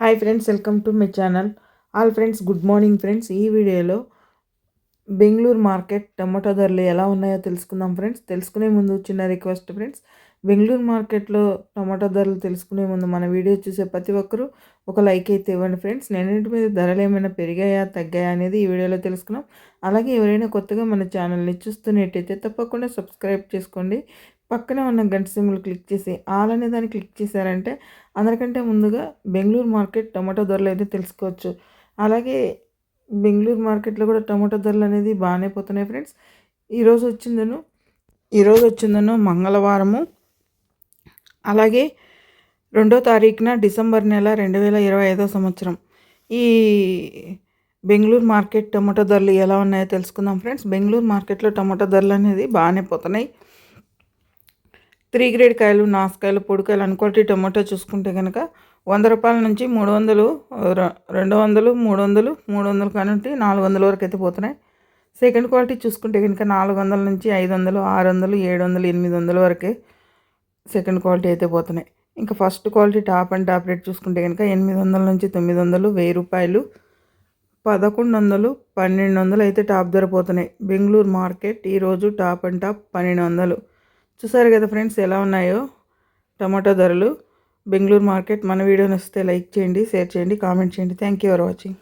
Hi friends welcome to my channel all friends good morning friends ఈ వీడియోలో Bengaluru market tomato ధరలు ఎలా ఉన్నాయో తెలుసుకుందాం ఫ్రెండ్స్ తెలుసుకునే ముందు చిన్న రిక్వెస్ట్ ఫ్రెండ్స్ బెంగళూరు మార్కెట్లో టమాటో ధరలు తెలుసుకునే ముందు మన వీడియో చూసే ప్రతి ఒక్కరూ ఒక లైక్ అయితే ఇవ్వండి ఫ్రెండ్స్ నేనింటి మీద ధరలు ఏమైనా పెరిగాయా తగ్గాయా అనేది ఈ వీడియోలో తెలుసుకున్నాం అలాగే ఎవరైనా కొత్తగా మన ఛానల్ని చూస్తున్నట్టయితే తప్పకుండా సబ్స్క్రైబ్ చేసుకోండి. పక్కనే ఉన్న గంట సింబల్ క్లిక్ చేసి ఆల్ అనే దాన్ని క్లిక్ చేశారంటే అందరికంటే ముందుగా బెంగళూరు మార్కెట్ టమాటో ధరలు అయితే తెలుసుకోవచ్చు. అలాగే బెంగళూరు మార్కెట్లో కూడా టమాటో ధరలు అనేది బాగానే పోతున్నాయి ఫ్రెండ్స్. ఈరోజు వచ్చిందను ఈరోజు వచ్చిందను మంగళవారము. అలాగే రెండో తారీఖున డిసెంబర్ నెల రెండు వేల ఇరవై ఐదో సంవత్సరం. ఈ బెంగళూరు మార్కెట్ టమాటో ధరలు ఎలా ఉన్నాయో తెలుసుకుందాం ఫ్రెండ్స్. బెంగళూరు మార్కెట్లో టమాటో ధరలు అనేది బాగానే పోతున్నాయి. త్రీ గ్రేడ్ కాయలు నాసుకాయలు పొడికాయలు అనుకోటి టమాటో చూసుకుంటే కనుక వంద రూపాయల నుంచి మూడు వందలు రెండు వందలు మూడు వందలు మూడు వందలు కానీ నాలుగు వందల వరకు అయితే పోతున్నాయి. సెకండ్ క్వాలిటీ చూసుకుంటే కనుక నాలుగు వందల నుంచి ఐదు వందలు ఆరు వందలు ఏడు వందలు ఎనిమిది వందల వరకే సెకండ్ క్వాలిటీ అయితే పోతున్నాయి. ఇంకా first quality top and top rate చూసుకుంటే కనుక ఎనిమిది వందల నుంచి తొమ్మిది వందలు వెయ్యి రూపాయలు పదకొండు వందలు పన్నెండు వందలు అయితే టాప్ ధర పోతున్నాయి. బెంగళూరు మార్కెట్ ఈరోజు టాప్ అండ్ టాప్ పన్నెండు వందలు. చూసారు కదా ఫ్రెండ్స్ ఎలా ఉన్నాయో? టమాటో ధరలు. బెంగళూరు మార్కెట్ మన వీడియో నచ్చితే లైక్ చేయండి షేర్ చేయండి కామెంట్ చేయండి. Thank you for watching